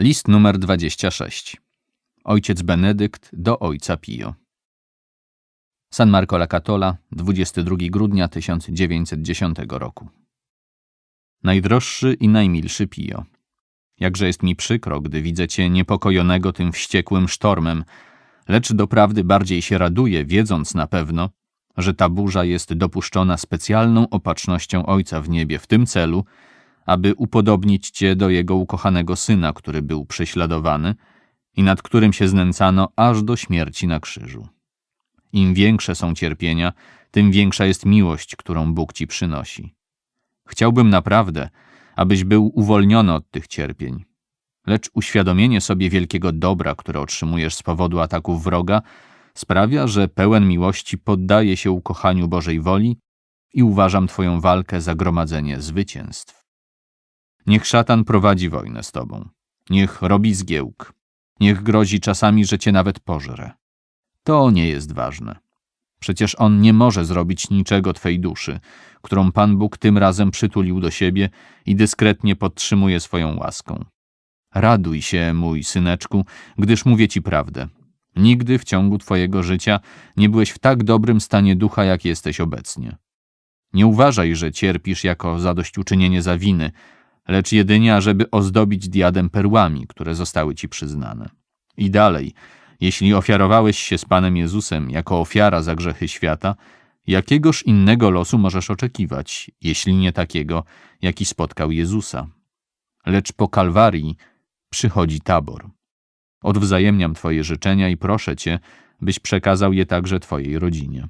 List numer 26. Ojciec Benedykt do ojca Pio. San Marco la Catola, 22 grudnia 1910 roku. Najdroższy i najmilszy Pio. Jakże jest mi przykro, gdy widzę cię niepokojonego tym wściekłym sztormem, lecz doprawdy bardziej się raduję, wiedząc na pewno, że ta burza jest dopuszczona specjalną opatrznością Ojca w niebie w tym celu, aby upodobnić cię do jego ukochanego syna, który był prześladowany i nad którym się znęcano aż do śmierci na krzyżu. Im większe są cierpienia, tym większa jest miłość, którą Bóg ci przynosi. Chciałbym naprawdę, abyś był uwolniony od tych cierpień. Lecz uświadomienie sobie wielkiego dobra, które otrzymujesz z powodu ataków wroga, sprawia, że pełen miłości poddaje się ukochaniu Bożej woli i uważam Twoją walkę za gromadzenie zwycięstw. Niech szatan prowadzi wojnę z Tobą. Niech robi zgiełk. Niech grozi czasami, że Cię nawet pożre. To nie jest ważne. Przecież on nie może zrobić niczego Twej duszy, którą Pan Bóg tym razem przytulił do siebie i dyskretnie podtrzymuje swoją łaską. Raduj się, mój syneczku, gdyż mówię Ci prawdę. Nigdy w ciągu Twojego życia nie byłeś w tak dobrym stanie ducha, jak jesteś obecnie. Nie uważaj, że cierpisz jako zadośćuczynienie za winy, lecz jedynie, ażeby ozdobić diadem perłami, które zostały Ci przyznane. I dalej, jeśli ofiarowałeś się z Panem Jezusem jako ofiara za grzechy świata, jakiegoż innego losu możesz oczekiwać, jeśli nie takiego, jaki spotkał Jezusa? Lecz po Kalwarii przychodzi tabor. Odwzajemniam Twoje życzenia i proszę Cię, byś przekazał je także Twojej rodzinie.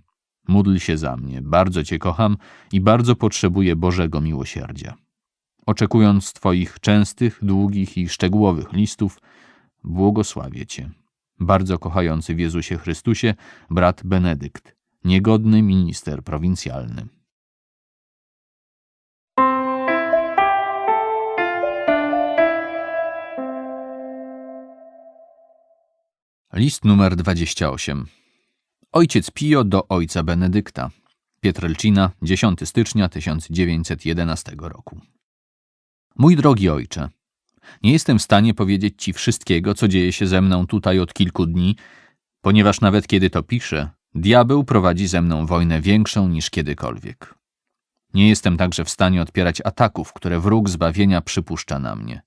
Módl się za mnie, bardzo Cię kocham i bardzo potrzebuję Bożego miłosierdzia. Oczekując Twoich częstych, długich i szczegółowych listów, błogosławię Cię. Bardzo kochający w Jezusie Chrystusie, brat Benedykt, niegodny minister prowincjalny. List numer 28. Ojciec Pio do ojca Benedykta. Pietrelcina, 10 stycznia 1911 roku. Mój drogi ojcze, nie jestem w stanie powiedzieć ci wszystkiego, co dzieje się ze mną tutaj od kilku dni, ponieważ nawet kiedy to piszę, diabeł prowadzi ze mną wojnę większą niż kiedykolwiek. Nie jestem także w stanie odpierać ataków, które wróg zbawienia przypuszcza na mnie.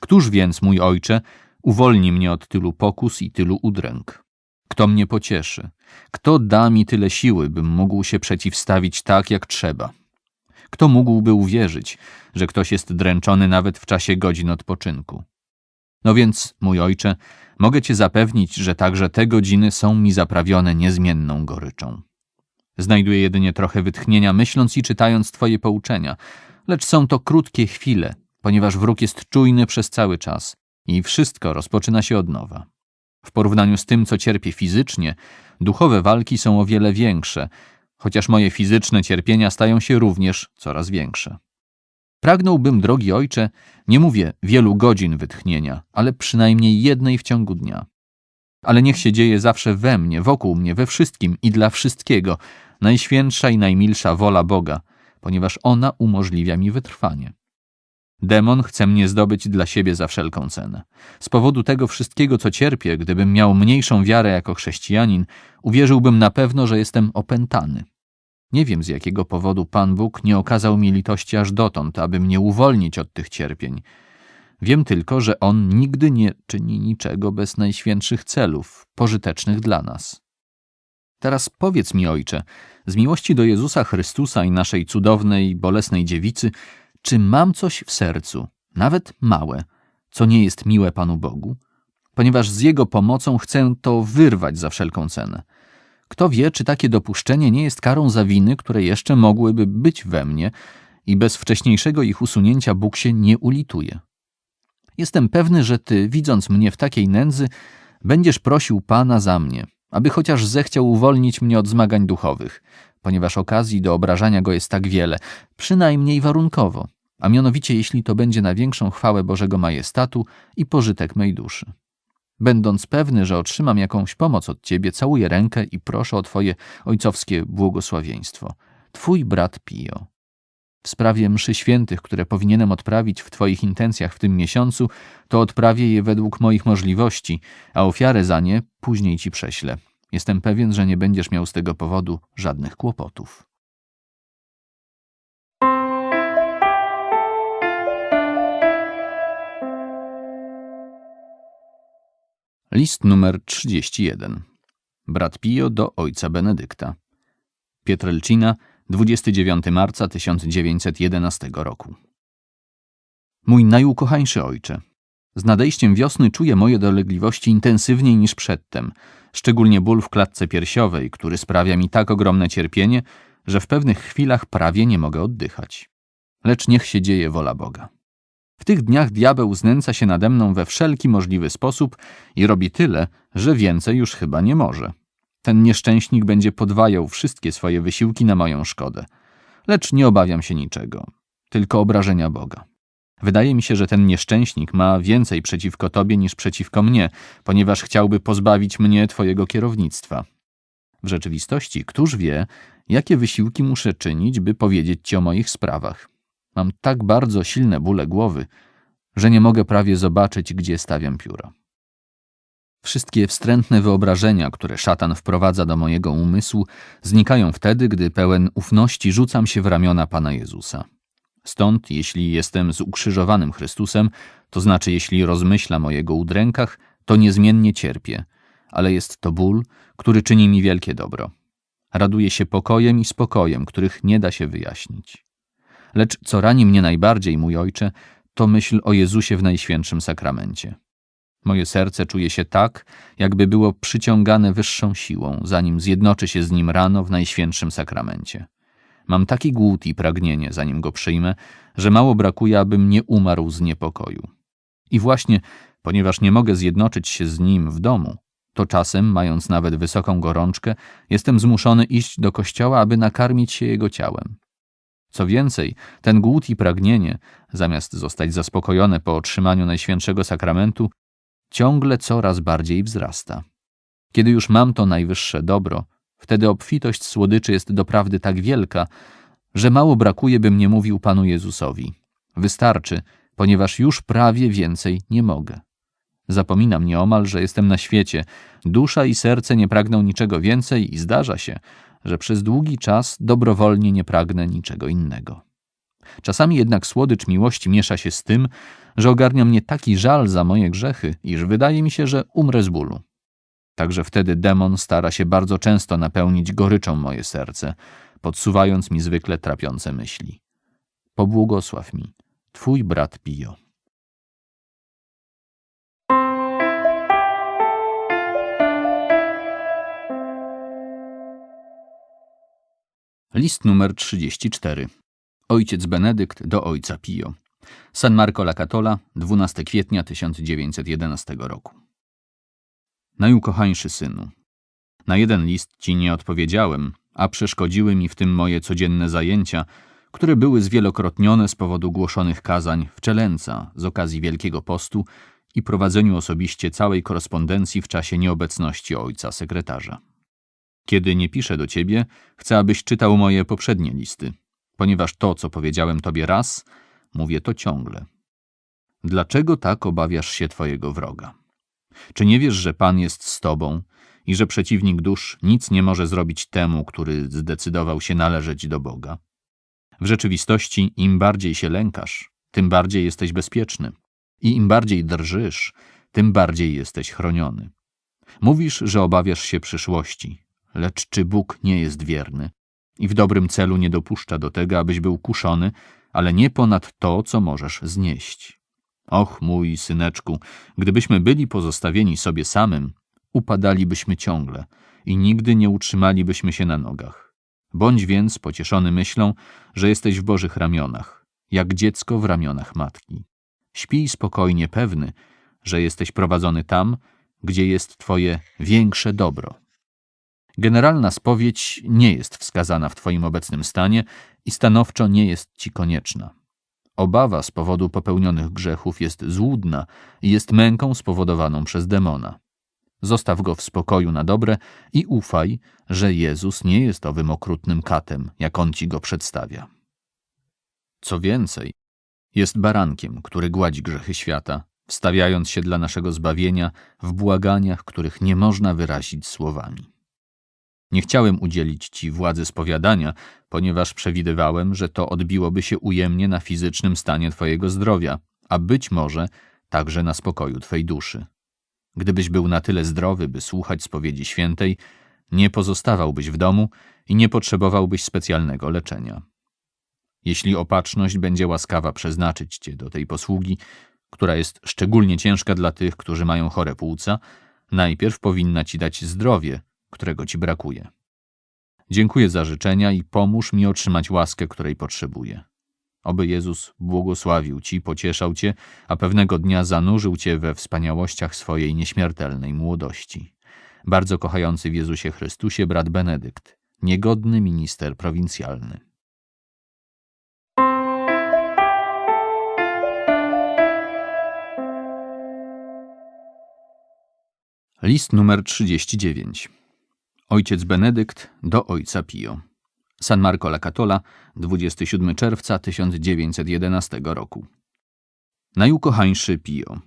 Któż więc, mój ojcze, uwolni mnie od tylu pokus i tylu udręk? Kto mnie pocieszy? Kto da mi tyle siły, bym mógł się przeciwstawić tak, jak trzeba? Kto mógłby uwierzyć, że ktoś jest dręczony nawet w czasie godzin odpoczynku? No więc, mój ojcze, mogę cię zapewnić, że także te godziny są mi zaprawione niezmienną goryczą. Znajduję jedynie trochę wytchnienia, myśląc i czytając twoje pouczenia, lecz są to krótkie chwile, ponieważ wróg jest czujny przez cały czas i wszystko rozpoczyna się od nowa. W porównaniu z tym, co cierpię fizycznie, duchowe walki są o wiele większe, chociaż moje fizyczne cierpienia stają się również coraz większe. Pragnąłbym, drogi ojcze, nie mówię wielu godzin wytchnienia, ale przynajmniej jednej w ciągu dnia. Ale niech się dzieje zawsze we mnie, wokół mnie, we wszystkim i dla wszystkiego, najświętsza i najmilsza wola Boga, ponieważ ona umożliwia mi wytrwanie. Demon chce mnie zdobyć dla siebie za wszelką cenę. Z powodu tego wszystkiego, co cierpię, gdybym miał mniejszą wiarę jako chrześcijanin, uwierzyłbym na pewno, że jestem opętany. Nie wiem, z jakiego powodu Pan Bóg nie okazał mi litości aż dotąd, aby mnie uwolnić od tych cierpień. Wiem tylko, że On nigdy nie czyni niczego bez najświętszych celów, pożytecznych dla nas. Teraz powiedz mi, Ojcze, z miłości do Jezusa Chrystusa i naszej cudownej, bolesnej dziewicy, czy mam coś w sercu, nawet małe, co nie jest miłe Panu Bogu? Ponieważ z Jego pomocą chcę to wyrwać za wszelką cenę. Kto wie, czy takie dopuszczenie nie jest karą za winy, które jeszcze mogłyby być we mnie i bez wcześniejszego ich usunięcia Bóg się nie ulituje. Jestem pewny, że Ty, widząc mnie w takiej nędzy, będziesz prosił Pana za mnie, aby chociaż zechciał uwolnić mnie od zmagań duchowych, ponieważ okazji do obrażania go jest tak wiele, przynajmniej warunkowo, a mianowicie jeśli to będzie na większą chwałę Bożego majestatu i pożytek mej duszy. Będąc pewny, że otrzymam jakąś pomoc od Ciebie, całuję rękę i proszę o Twoje ojcowskie błogosławieństwo. Twój brat Pio. W sprawie mszy świętych, które powinienem odprawić w Twoich intencjach w tym miesiącu, to odprawię je według moich możliwości, a ofiarę za nie później Ci prześlę. Jestem pewien, że nie będziesz miał z tego powodu żadnych kłopotów. List numer 31. Brat Pio do ojca Benedykta. Pietrelcina, 29 marca 1911 roku. Mój najukochańszy ojcze, z nadejściem wiosny czuję moje dolegliwości intensywniej niż przedtem, szczególnie ból w klatce piersiowej, który sprawia mi tak ogromne cierpienie, że w pewnych chwilach prawie nie mogę oddychać. Lecz niech się dzieje wola Boga. W tych dniach diabeł znęca się nade mną we wszelki możliwy sposób i robi tyle, że więcej już chyba nie może. Ten nieszczęśnik będzie podwajał wszystkie swoje wysiłki na moją szkodę. Lecz nie obawiam się niczego, tylko obrażenia Boga. Wydaje mi się, że ten nieszczęśnik ma więcej przeciwko tobie niż przeciwko mnie, ponieważ chciałby pozbawić mnie twojego kierownictwa. W rzeczywistości, któż wie, jakie wysiłki muszę czynić, by powiedzieć ci o moich sprawach. Mam tak bardzo silne bóle głowy, że nie mogę prawie zobaczyć, gdzie stawiam pióro. Wszystkie wstrętne wyobrażenia, które szatan wprowadza do mojego umysłu, znikają wtedy, gdy pełen ufności rzucam się w ramiona Pana Jezusa. Stąd, jeśli jestem z ukrzyżowanym Chrystusem, to znaczy jeśli rozmyślam o Jego udrękach, to niezmiennie cierpię, ale jest to ból, który czyni mi wielkie dobro. Raduję się pokojem i spokojem, których nie da się wyjaśnić. Lecz co rani mnie najbardziej, mój ojcze, to myśl o Jezusie w Najświętszym Sakramencie. Moje serce czuje się tak, jakby było przyciągane wyższą siłą, zanim zjednoczy się z nim rano w Najświętszym Sakramencie. Mam taki głód i pragnienie, zanim go przyjmę, że mało brakuje, abym nie umarł z niepokoju. I właśnie, ponieważ nie mogę zjednoczyć się z nim w domu, to czasem, mając nawet wysoką gorączkę, jestem zmuszony iść do kościoła, aby nakarmić się jego ciałem. Co więcej, ten głód i pragnienie, zamiast zostać zaspokojone po otrzymaniu Najświętszego Sakramentu, ciągle coraz bardziej wzrasta. Kiedy już mam to najwyższe dobro, wtedy obfitość słodyczy jest doprawdy tak wielka, że mało brakuje, bym nie mówił Panu Jezusowi. Wystarczy, ponieważ już prawie więcej nie mogę. Zapominam nieomal, że jestem na świecie. Dusza i serce nie pragną niczego więcej i zdarza się, że przez długi czas dobrowolnie nie pragnę niczego innego. Czasami jednak słodycz miłości miesza się z tym, że ogarnia mnie taki żal za moje grzechy, iż wydaje mi się, że umrę z bólu. Także wtedy demon stara się bardzo często napełnić goryczą moje serce, podsuwając mi zwykle trapiące myśli. Pobłogosław mi, twój brat Pio. List numer 34. Ojciec Benedykt do ojca Pio. San Marco la Catola, 12 kwietnia 1911 roku. Najukochańszy synu, na jeden list ci nie odpowiedziałem, a przeszkodziły mi w tym moje codzienne zajęcia, które były zwielokrotnione z powodu głoszonych kazań w Czelenca z okazji Wielkiego Postu i prowadzeniu osobiście całej korespondencji w czasie nieobecności ojca sekretarza. Kiedy nie piszę do ciebie, chcę, abyś czytał moje poprzednie listy, ponieważ to, co powiedziałem tobie raz, mówię to ciągle. Dlaczego tak obawiasz się twojego wroga? Czy nie wiesz, że Pan jest z tobą i że przeciwnik dusz nic nie może zrobić temu, który zdecydował się należeć do Boga? W rzeczywistości im bardziej się lękasz, tym bardziej jesteś bezpieczny. I im bardziej drżysz, tym bardziej jesteś chroniony. Mówisz, że obawiasz się przyszłości, lecz czy Bóg nie jest wierny i w dobrym celu nie dopuszcza do tego, abyś był kuszony, ale nie ponad to, co możesz znieść. Och, mój syneczku, gdybyśmy byli pozostawieni sobie samym, upadalibyśmy ciągle i nigdy nie utrzymalibyśmy się na nogach. Bądź więc pocieszony myślą, że jesteś w Bożych ramionach, jak dziecko w ramionach matki. Śpij spokojnie pewny, że jesteś prowadzony tam, gdzie jest Twoje większe dobro. Generalna spowiedź nie jest wskazana w Twoim obecnym stanie i stanowczo nie jest Ci konieczna. Obawa z powodu popełnionych grzechów jest złudna i jest męką spowodowaną przez demona. Zostaw go w spokoju na dobre i ufaj, że Jezus nie jest owym okrutnym katem, jak on ci go przedstawia. Co więcej, jest barankiem, który gładzi grzechy świata, wstawiając się dla naszego zbawienia w błaganiach, których nie można wyrazić słowami. Nie chciałem udzielić ci władzy spowiadania, ponieważ przewidywałem, że to odbiłoby się ujemnie na fizycznym stanie twojego zdrowia, a być może także na spokoju twej duszy. Gdybyś był na tyle zdrowy, by słuchać spowiedzi świętej, nie pozostawałbyś w domu i nie potrzebowałbyś specjalnego leczenia. Jeśli opatrzność będzie łaskawa przeznaczyć cię do tej posługi, która jest szczególnie ciężka dla tych, którzy mają chore płuca, najpierw powinna ci dać zdrowie, którego ci brakuje. Dziękuję za życzenia i pomóż mi otrzymać łaskę, której potrzebuję. Oby Jezus błogosławił ci, pocieszał cię, a pewnego dnia zanurzył cię we wspaniałościach swojej nieśmiertelnej młodości. Bardzo kochający w Jezusie Chrystusie brat Benedykt, niegodny minister prowincjalny. List numer 39. Ojciec Benedykt do ojca Pio. San Marco la Catola, 27 czerwca 1911 roku. Najukochańszy Pio.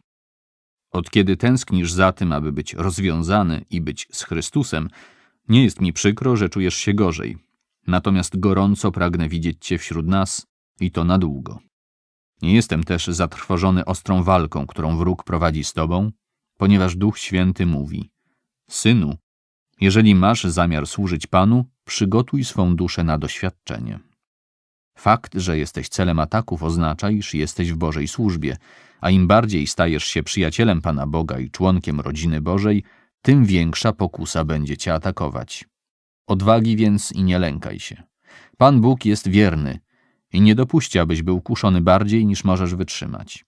Od kiedy tęsknisz za tym, aby być rozwiązany i być z Chrystusem, nie jest mi przykro, że czujesz się gorzej. Natomiast gorąco pragnę widzieć Cię wśród nas i to na długo. Nie jestem też zatrwożony ostrą walką, którą wróg prowadzi z Tobą, ponieważ Duch Święty mówi: Synu, jeżeli masz zamiar służyć Panu, przygotuj swą duszę na doświadczenie. Fakt, że jesteś celem ataków oznacza, iż jesteś w Bożej służbie, a im bardziej stajesz się przyjacielem Pana Boga i członkiem rodziny Bożej, tym większa pokusa będzie cię atakować. Odwagi więc i nie lękaj się. Pan Bóg jest wierny i nie dopuści, abyś był kuszony bardziej niż możesz wytrzymać.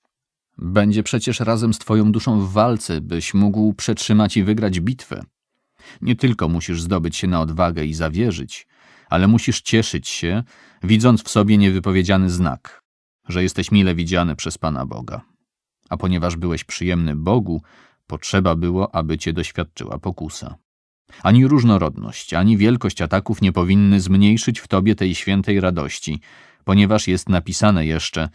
Będzie przecież razem z twoją duszą w walce, byś mógł przetrzymać i wygrać bitwę. Nie tylko musisz zdobyć się na odwagę i zawierzyć, ale musisz cieszyć się, widząc w sobie niewypowiedziany znak, że jesteś mile widziany przez Pana Boga. A ponieważ byłeś przyjemny Bogu, potrzeba było, aby cię doświadczyła pokusa. Ani różnorodność, ani wielkość ataków nie powinny zmniejszyć w tobie tej świętej radości, ponieważ jest napisane jeszcze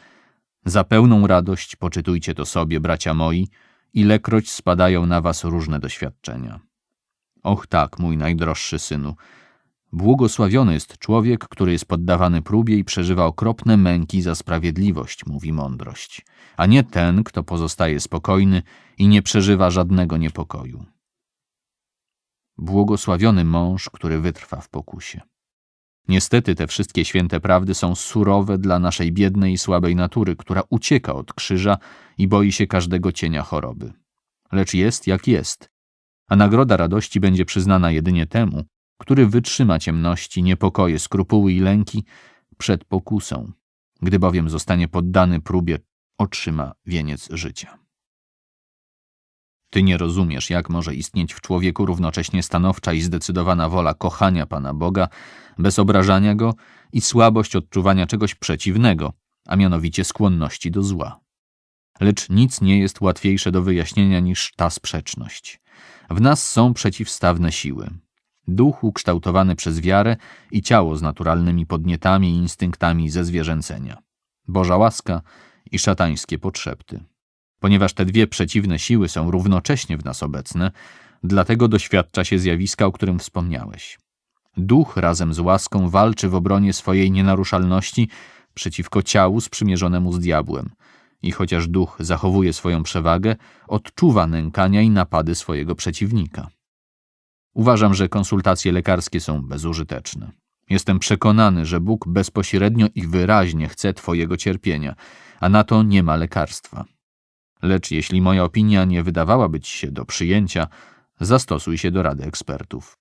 za pełną radość poczytujcie to sobie, bracia moi, ilekroć spadają na was różne doświadczenia. Och tak, mój najdroższy synu, błogosławiony jest człowiek, który jest poddawany próbie i przeżywa okropne męki za sprawiedliwość, mówi mądrość, a nie ten, kto pozostaje spokojny i nie przeżywa żadnego niepokoju. Błogosławiony mąż, który wytrwa w pokusie. Niestety te wszystkie święte prawdy są surowe dla naszej biednej i słabej natury, która ucieka od krzyża i boi się każdego cienia choroby. Lecz jest jak jest, a nagroda radości będzie przyznana jedynie temu, który wytrzyma ciemności, niepokoje, skrupuły i lęki przed pokusą, gdy bowiem zostanie poddany próbie, otrzyma wieniec życia. Ty nie rozumiesz, jak może istnieć w człowieku równocześnie stanowcza i zdecydowana wola kochania Pana Boga, bez obrażania Go i słabość odczuwania czegoś przeciwnego, a mianowicie skłonności do zła. Lecz nic nie jest łatwiejsze do wyjaśnienia niż ta sprzeczność. W nas są przeciwstawne siły. Duch ukształtowany przez wiarę i ciało z naturalnymi podnietami i instynktami ze zwierzęcenia. Boża łaska i szatańskie potrzepty. Ponieważ te dwie przeciwne siły są równocześnie w nas obecne, dlatego doświadcza się zjawiska, o którym wspomniałeś. Duch razem z łaską walczy w obronie swojej nienaruszalności przeciwko ciału sprzymierzonemu z diabłem i chociaż duch zachowuje swoją przewagę, odczuwa nękania i napady swojego przeciwnika. Uważam, że konsultacje lekarskie są bezużyteczne. Jestem przekonany, że Bóg bezpośrednio i wyraźnie chce Twojego cierpienia, a na to nie ma lekarstwa. Lecz jeśli moja opinia nie wydawałaby ci się do przyjęcia, zastosuj się do rady ekspertów.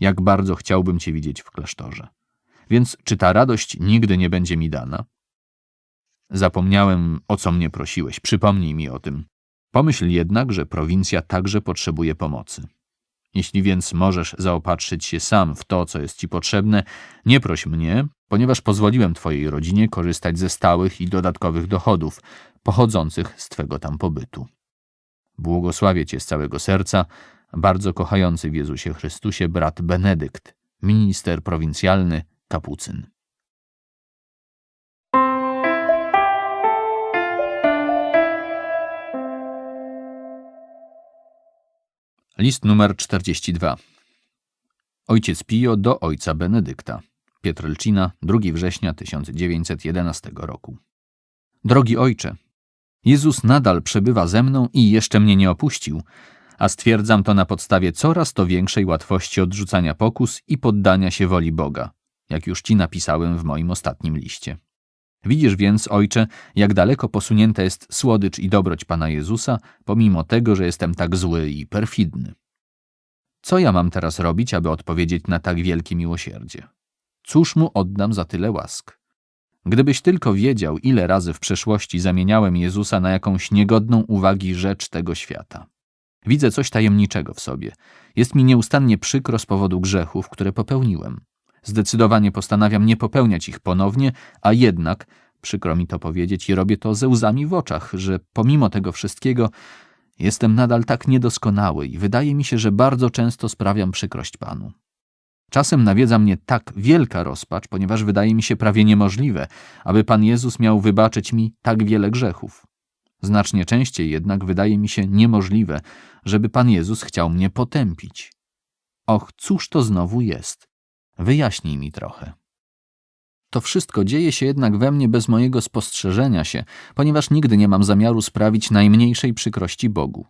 Jak bardzo chciałbym cię widzieć w klasztorze. Więc czy ta radość nigdy nie będzie mi dana? Zapomniałem, o co mnie prosiłeś. Przypomnij mi o tym. Pomyśl jednak, że prowincja także potrzebuje pomocy. Jeśli więc możesz zaopatrzyć się sam w to, co jest ci potrzebne, nie proś mnie, ponieważ pozwoliłem twojej rodzinie korzystać ze stałych i dodatkowych dochodów pochodzących z twego tam pobytu. Błogosławię cię z całego serca, bardzo kochający w Jezusie Chrystusie brat Benedykt, minister prowincjalny, kapucyn. List numer 42. Ojciec Pio do ojca Benedykta. Pietrelcina, 2 września 1911 roku. Drogi ojcze, Jezus nadal przebywa ze mną i jeszcze mnie nie opuścił, a stwierdzam to na podstawie coraz to większej łatwości odrzucania pokus i poddania się woli Boga, jak już ci napisałem w moim ostatnim liście. Widzisz więc, ojcze, jak daleko posunięta jest słodycz i dobroć Pana Jezusa, pomimo tego, że jestem tak zły i perfidny. Co ja mam teraz robić, aby odpowiedzieć na tak wielkie miłosierdzie? Cóż mu oddam za tyle łask? Gdybyś tylko wiedział, ile razy w przeszłości zamieniałem Jezusa na jakąś niegodną uwagi rzecz tego świata. Widzę coś tajemniczego w sobie. Jest mi nieustannie przykro z powodu grzechów, które popełniłem. Zdecydowanie postanawiam nie popełniać ich ponownie, a jednak, przykro mi to powiedzieć i robię to ze łzami w oczach, że pomimo tego wszystkiego jestem nadal tak niedoskonały i wydaje mi się, że bardzo często sprawiam przykrość Panu. Czasem nawiedza mnie tak wielka rozpacz, ponieważ wydaje mi się prawie niemożliwe, aby Pan Jezus miał wybaczyć mi tak wiele grzechów. Znacznie częściej jednak wydaje mi się niemożliwe, żeby Pan Jezus chciał mnie potępić. Och, cóż to znowu jest? Wyjaśnij mi trochę. To wszystko dzieje się jednak we mnie bez mojego spostrzeżenia się, ponieważ nigdy nie mam zamiaru sprawić najmniejszej przykrości Bogu.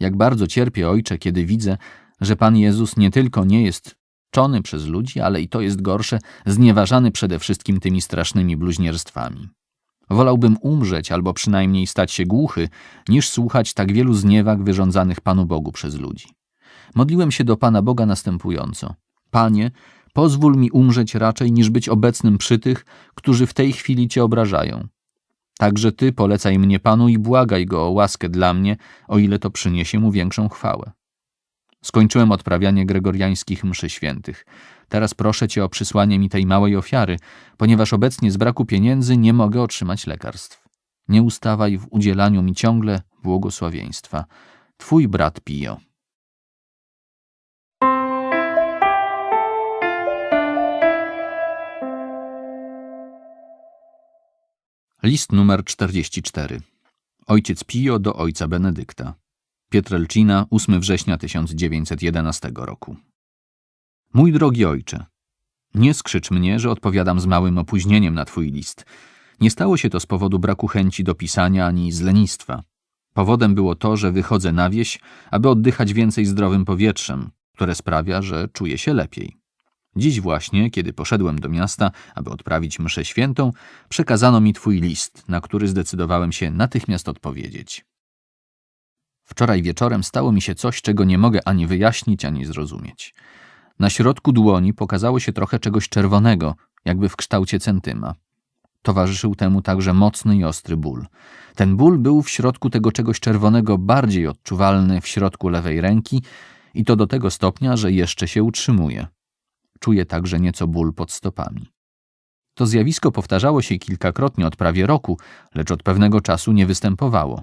Jak bardzo cierpię, Ojcze, kiedy widzę, że Pan Jezus nie tylko nie jest czony przez ludzi, ale i to jest gorsze, znieważany przede wszystkim tymi strasznymi bluźnierstwami. Wolałbym umrzeć albo przynajmniej stać się głuchy, niż słuchać tak wielu zniewag wyrządzanych Panu Bogu przez ludzi. Modliłem się do Pana Boga następująco. Panie, pozwól mi umrzeć raczej, niż być obecnym przy tych, którzy w tej chwili Cię obrażają. Także Ty polecaj mnie Panu i błagaj Go o łaskę dla mnie, o ile to przyniesie Mu większą chwałę. Skończyłem odprawianie gregoriańskich mszy świętych. Teraz proszę Cię o przysłanie mi tej małej ofiary, ponieważ obecnie z braku pieniędzy nie mogę otrzymać lekarstw. Nie ustawaj w udzielaniu mi ciągle błogosławieństwa. Twój brat Pio. List numer 44. Ojciec Pio do ojca Benedykta. Pietrelcina, 8 września 1911 roku. Mój drogi ojcze, nie skrzycz mnie, że odpowiadam z małym opóźnieniem na twój list. Nie stało się to z powodu braku chęci do pisania ani z lenistwa. Powodem było to, że wychodzę na wieś, aby oddychać więcej zdrowym powietrzem, które sprawia, że czuję się lepiej. Dziś właśnie, kiedy poszedłem do miasta, aby odprawić mszę świętą, przekazano mi twój list, na który zdecydowałem się natychmiast odpowiedzieć. Wczoraj wieczorem stało mi się coś, czego nie mogę ani wyjaśnić, ani zrozumieć. Na środku dłoni pokazało się trochę czegoś czerwonego, jakby w kształcie centyma. Towarzyszył temu także mocny i ostry ból. Ten ból był w środku tego czegoś czerwonego bardziej odczuwalny w środku lewej ręki i to do tego stopnia, że jeszcze się utrzymuje. Czuję także nieco ból pod stopami. To zjawisko powtarzało się kilkakrotnie od prawie roku, lecz od pewnego czasu nie występowało.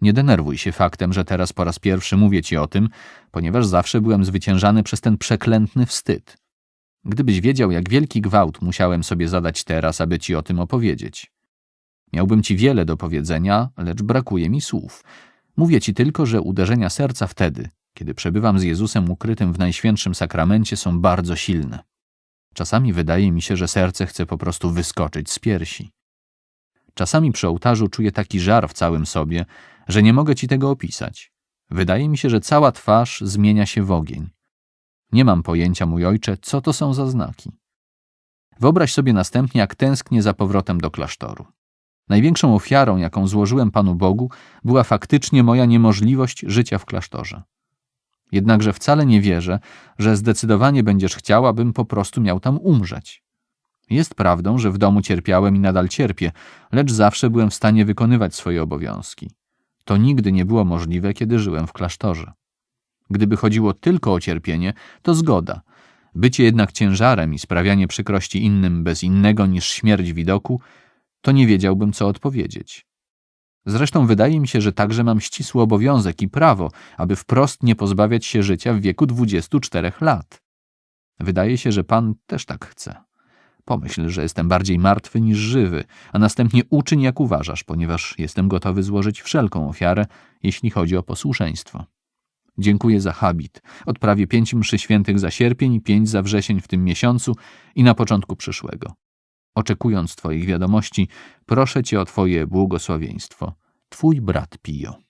Nie denerwuj się faktem, że teraz po raz pierwszy mówię ci o tym, ponieważ zawsze byłem zwyciężany przez ten przeklętny wstyd. Gdybyś wiedział, jak wielki gwałt musiałem sobie zadać teraz, aby ci o tym opowiedzieć. Miałbym ci wiele do powiedzenia, lecz brakuje mi słów. Mówię ci tylko, że uderzenia serca wtedy, kiedy przebywam z Jezusem ukrytym w Najświętszym Sakramencie, są bardzo silne. Czasami wydaje mi się, że serce chce po prostu wyskoczyć z piersi. Czasami przy ołtarzu czuję taki żar w całym sobie, że nie mogę ci tego opisać. Wydaje mi się, że cała twarz zmienia się w ogień. Nie mam pojęcia, mój ojcze, co to są za znaki. Wyobraź sobie następnie, jak tęsknię za powrotem do klasztoru. Największą ofiarą, jaką złożyłem Panu Bogu, była faktycznie moja niemożliwość życia w klasztorze. Jednakże wcale nie wierzę, że zdecydowanie będziesz chciał, abym po prostu miał tam umrzeć. Jest prawdą, że w domu cierpiałem i nadal cierpię, lecz zawsze byłem w stanie wykonywać swoje obowiązki. To nigdy nie było możliwe, kiedy żyłem w klasztorze. Gdyby chodziło tylko o cierpienie, to zgoda. Bycie jednak ciężarem i sprawianie przykrości innym bez innego niż śmierć widoku, to nie wiedziałbym, co odpowiedzieć. Zresztą wydaje mi się, że także mam ścisły obowiązek i prawo, aby wprost nie pozbawiać się życia w wieku 24 lat. Wydaje się, że Pan też tak chce. Pomyśl, że jestem bardziej martwy niż żywy, a następnie uczyń jak uważasz, ponieważ jestem gotowy złożyć wszelką ofiarę, jeśli chodzi o posłuszeństwo. Dziękuję za habit. Odprawię pięć mszy świętych za sierpień pięć za wrzesień w tym miesiącu i na początku przyszłego. Oczekując Twoich wiadomości, proszę Cię o Twoje błogosławieństwo. Twój brat Pio.